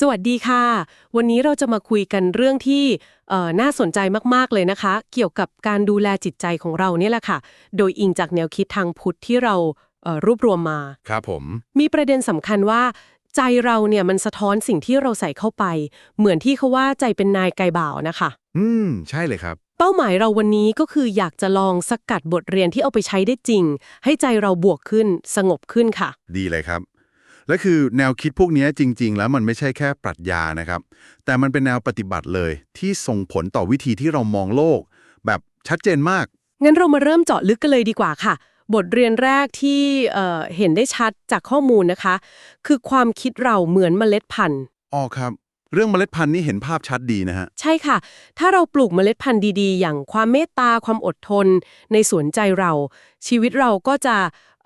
สวัสดีค่ะ วันนี้เราจะมาคุยกันเรื่องที่เอ่อน่าสนใจมาก ๆ เลยนะคะ เกี่ยวกับการดูแลจิตใจของเราเนี่ยแหละค่ะ โดยอิงจากแนวคิดทางพุทธที่เราเอ่อรวบรวมมา ครับผม มีประเด็นสำคัญว่า ใจเราเนี่ยมันสะท้อนสิ่งที่เราใส่เข้าไป เหมือนที่เขาว่าใจเป็นนายไกบ่าวนะคะ อืม ใช่เลยครับ เป้าหมายเราวันนี้ก็คืออยากจะลองสกัดบทเรียนที่เอาไปใช้ได้จริง ให้ใจเราบวกขึ้น สงบขึ้นค่ะ ดีเลยครับ และคือแนวคิดพวกนี้จริง ๆ แล้วมันไม่ใช่แค่ปรัชญานะครับ แต่มันเป็นแนวปฏิบัติเลย ที่ส่งผลต่อวิธีที่เรามองโลก แบบชัดเจนมาก งั้นเรามาเริ่มเจาะลึกกันเลยดีกว่าค่ะ บทเรียนแรกที่เอ่อเห็นได้ชัดจากข้อมูลนะคะ คือความคิดเราเหมือนเมล็ดพันธุ์อ๋อครับเรื่องเมล็ดพันธุ์นี่เห็นภาพชัดดีนะฮะ ใช่ค่ะ ถ้าเราปลูกเมล็ดพันธุ์ดีๆ อย่างความเมตตาความอดทน ในสวนใจเรา ชีวิตเราก็จะ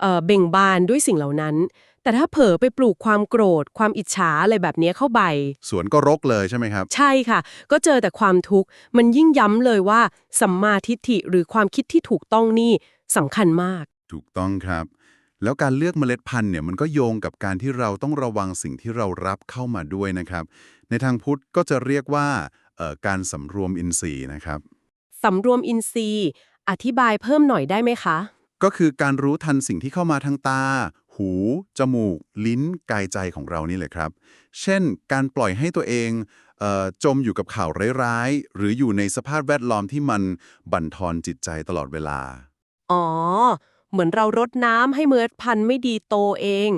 เอ่อเบ่งบานด้วยสิ่งเหล่านั้น แต่ถ้าเผลอไปปลูกความโกรธ ความอิจฉาอะไรแบบนี้เข้าไป สวนก็รกเลยใช่ไหมครับ ใช่ค่ะ ก็เจอแต่ความทุกข์ มันยิ่งย้ำเลยว่าสัมมาทิฏฐิหรือความคิดที่ถูกต้องนี่สำคัญมาก ถูกต้องครับ แล้วการเลือกเมล็ดพันธุ์เนี่ยมันก็โยงกับการที่เราต้องระวังสิ่งที่เรารับเข้ามาด้วยนะครับ ในทางพุทธก็จะเรียกว่าเอ่อการสำรวมอินทรีย์นะครับสำรวมอินทรีย์ อธิบายเพิ่มหน่อยได้ไหมคะ ก็คือการรู้ทันสิ่งที่เข้ามาทางตา หู จมูก ลิ้น กายใจของเรานี่แหละครับ เช่น การปล่อยให้ตัวเองเออจมอยู่กับข่าวร้ายๆ หรืออยู่ในสภาพแวดล้อมที่มันบั่นทอนจิตใจตลอดเวลา อ๋อ เหมือนเรารดน้ำให้เมล็ดพันธุ์ไม่ดีโตเอง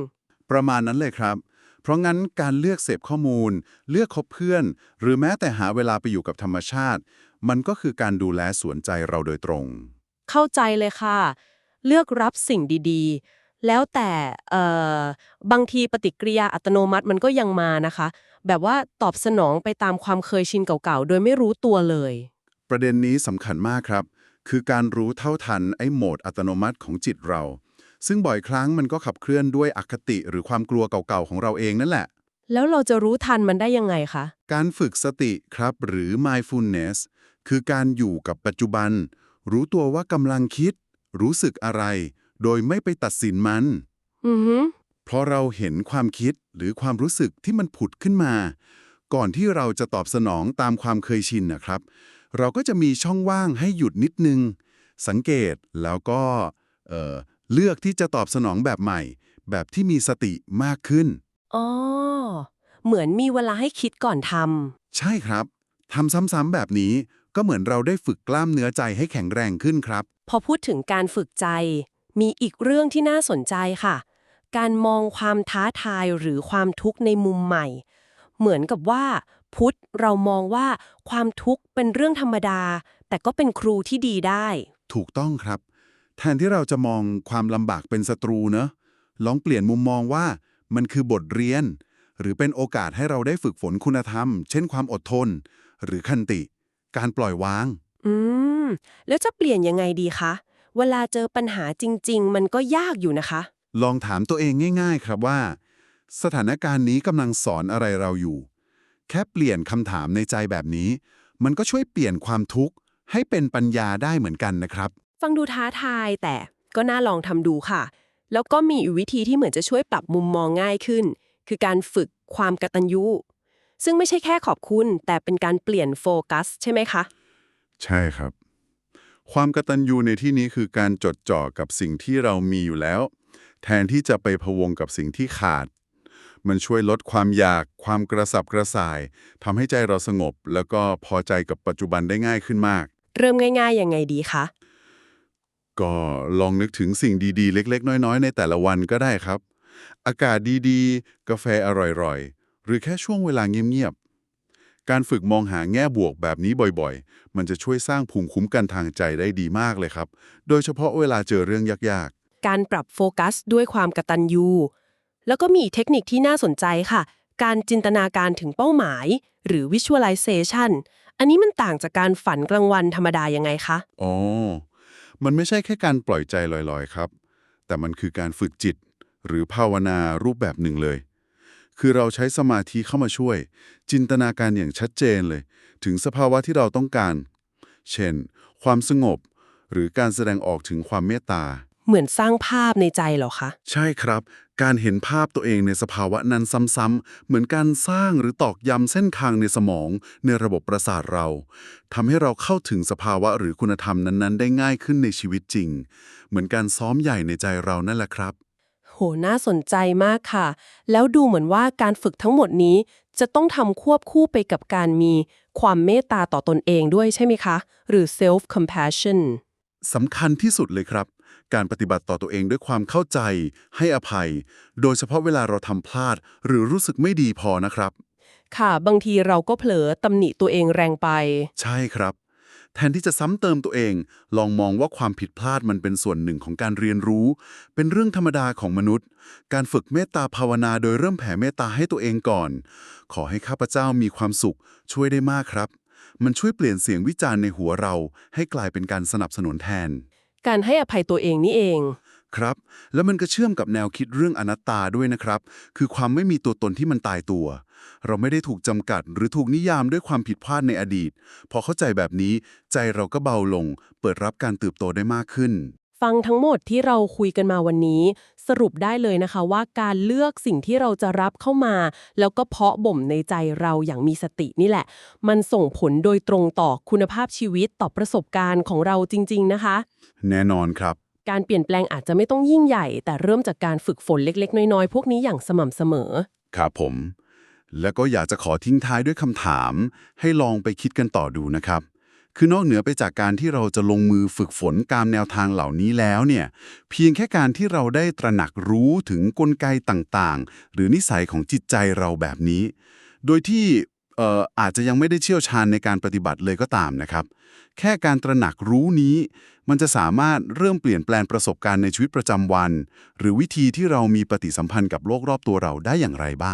ประมาณนั้นเลยครับ เพราะงั้นการเลือกเสพข้อมูล เลือกคบเพื่อน หรือแม้แต่หาเวลาไปอยู่กับธรรมชาติ มันก็คือการดูแลสวนใจเราโดยตรง เข้าใจเลยค่ะ เลือกรับสิ่งดีๆ แล้วแต่เอ่อบางทีปฏิกิริยาอัตโนมัติมันก็ยังมานะคะ แบบว่าตอบสนองไปตามความเคยชินเก่าๆ โดยไม่รู้ตัวเลย ประเด็นนี้สำคัญมากครับ คือการรู้เท่าทันไอ้โหมดอัตโนมัติของจิตเรา ซึ่งบ่อยครั้งมันก็ขับเคลื่อนด้วยอคติหรือความกลัวเก่าๆของเราเองนั่นแหละ แล้วเราจะรู้ทันมันได้ยังไงคะ การฝึกสติครับหรือ mindfulness คือการอยู่กับปัจจุบัน รู้ตัวว่ากำลังคิด รู้สึกอะไร โดยไม่ไปตัดสินมัน อือฮึเพราะเราเห็นความคิดหรือความรู้สึกที่มันผุดขึ้นมา ก่อนที่เราจะตอบสนองตามความเคยชินนะครับ เราก็จะมีช่องว่างให้หยุดนิดนึง สังเกตแล้วก็เอ่อเลือกที่จะตอบสนองแบบใหม่ แบบที่มีสติมากขึ้น อ๋อ เหมือนมีเวลาให้คิดก่อนทำใช่ครับทำซ้ำๆแบบนี้ก็เหมือนเราได้ฝึกกล้ามเนื้อใจให้แข็งแรงขึ้นครับพอพูดถึงการฝึกใจ มีอีกเรื่องที่น่าสนใจค่ะ การมองความท้าทายหรือความทุกข์ในมุมใหม่ เหมือนกับว่า พุทธเรามองว่าความทุกข์เป็นเรื่องธรรมดา แต่ก็เป็นครูที่ดีได้ ถูกต้องครับ แทนที่เราจะมองความลำบากเป็นศัตรูเนอะลองเปลี่ยนมุมมองว่ามันคือบทเรียน หรือเป็นโอกาสให้เราได้ฝึกฝนคุณธรรม เช่นความอดทน หรือคันติ การปล่อยวาง อืม แล้วจะเปลี่ยนยังไงดีคะ เวลาเจอปัญหาจริง ๆ มันก็ยากอยู่นะคะ ลองถามตัวเองง่าย ๆ ครับว่า สถานการณ์นี้กำลังสอนอะไรเราอยู่ แค่เปลี่ยนคำถามในใจแบบนี้ มันก็ช่วยเปลี่ยนความทุกข์ ให้เป็นปัญญาได้เหมือนกันนะครับ ฟังดูท้าทายแต่ก็น่าลองทำดูค่ะ แล้วก็มีอีกวิธีที่เหมือนจะช่วยปรับมุมมองง่ายขึ้น คือการฝึกความกตัญญูซึ่งไม่ใช่แค่ขอบคุณ แต่เป็นการเปลี่ยนโฟกัส ใช่ไหมคะ ใช่ครับ ความกตัญญูในที่นี้คือการจดจ่อกับสิ่งที่เรามีอยู่แล้ว แทนที่จะไปพะวงกับสิ่งที่ขาด มันช่วยลดความอยาก ความกระสับกระส่ายทำให้ใจเราสงบ แล้วก็พอใจกับปัจจุบันได้ง่ายขึ้นมาก เริ่มง่ายๆยังไงดีคะก็ลองนึกถึงสิ่งดีๆ เล็ก ๆ น้อยๆ ในแต่ละวันก็ได้ครับ อากาศดีๆ กาแฟอร่อยๆ หรือแค่ช่วงเวลาเงียบๆ การฝึกมองหาแง่บวกแบบนี้บ่อยๆ มันจะช่วยสร้างภูมิคุ้มกันทางใจได้ดีมากเลยครับ โดยเฉพาะเวลาเจอเรื่องยากการปรับโฟกัสด้วยความกตัญญู แล้วก็มีอีกเทคนิคที่น่าสนใจค่ะ การจินตนาการถึงเป้าหมาย หรือ visualization อันนี้มันต่างจากการฝันกลางวันธรรมดายังไงคะๆอ๋อ มันไม่ใช่แค่การปล่อยใจลอยๆ ครับ แต่มันคือการฝึกจิต หรือภาวนารูปแบบหนึ่งเลย คือเราใช้สมาธิเข้ามาช่วย จินตนาการอย่างชัดเจนเลย ถึงสภาวะที่เราต้องการ เช่น ความสงบ หรือการแสดงออกถึงความเมตตา เหมือนสร้างภาพในใจเหรอคะ ใช่ครับ การเห็นภาพตัวเองในสภาวะนั้นซ้ำๆเหมือนการสร้างหรือตอกย้ำเส้นทางในสมองในระบบประสาทเราทำให้เราเข้าถึงสภาวะหรือคุณธรรมนั้นๆ ได้ง่ายขึ้นในชีวิตจริง เหมือนการซ้อมใหญ่ในใจเรานั่นแหละครับ โห น่าสนใจมากค่ะ แล้วดูเหมือนว่าการฝึกทั้งหมดนี้จะต้องทำควบคู่ไปกับการมีความเมตตาต่อตนเองด้วยใช่ไหมคะ หรือ self compassion สำคัญที่สุดเลยครับ การปฏิบัติต่อตัวเองด้วยความเข้าใจ ให้อภัย โดยเฉพาะเวลาเราทำพลาด หรือรู้สึกไม่ดีพอนะครับ ค่ะ บางทีเราก็เผลอตำหนิตัวเองแรงไป ใช่ครับ แทนที่จะซ้ำเติมตัวเอง ลองมองว่าความผิดพลาดมันเป็นส่วนหนึ่งของการเรียนรู้ เป็นเรื่องธรรมดาของมนุษย์ การฝึกเมตตาภาวนาโดยเริ่มแผ่เมตตาให้ตัวเองก่อน ขอให้ข้าพเจ้ามีความสุข ช่วยได้มากครับ มันช่วยเปลี่ยนเสียงวิจารณ์ในหัวเรา ให้กลายเป็นการสนับสนุนแทน การให้อภัยตัวเองนี่เอง ครับ แล้วมันก็เชื่อมกับแนวคิดเรื่องอนัตตาด้วยนะครับ คือความไม่มีตัวตนที่มันตายตัว เราไม่ได้ถูกจำกัดหรือถูกนิยามด้วยความผิดพลาดในอดีต พอเข้าใจแบบนี้ใจเราก็เบาลง เปิดรับการเติบโตได้มากขึ้น ฟังทั้งหมดที่เราคุยกันมาวันนี้ สรุปได้เลยนะคะว่าการเลือกสิ่งที่เราจะรับเข้ามา แล้วก็เพาะบ่มในใจเราอย่างมีสตินี่แหละ มันส่งผลโดยตรงต่อคุณภาพชีวิตต่อประสบการณ์ของเราจริง ๆ นะคะ แน่นอนครับ การเปลี่ยนแปลงอาจจะไม่ต้องยิ่งใหญ่ แต่เริ่มจากการฝึกฝนเล็ก ๆ น้อยๆ พวกนี้อย่างสม่ำเสมอ ครับผม แล้วก็อยากจะขอทิ้งท้ายด้วยคำถาม ให้ลองไปคิดกันต่อดูนะครับ คือนอกเหนือไปจากการที่เราจะลงมือฝึกฝนตามแนวทางเหล่านี้แล้วเนี่ย เพียงแค่การที่เราได้ตระหนักรู้ถึงกลไกต่างๆ หรือนิสัยของจิตใจเราแบบนี้ โดยที่ อาจจะยังไม่ได้เชี่ยวชาญในการปฏิบัติเลยก็ตามนะครับ แค่การตระหนักรู้นี้ มันจะสามารถเริ่มเปลี่ยนแปลงประสบการณ์ในชีวิตประจำวัน หรือวิธีที่เรามีปฏิสัมพันธ์กับโลกรอบตัวเราได้อย่างไรบ้าง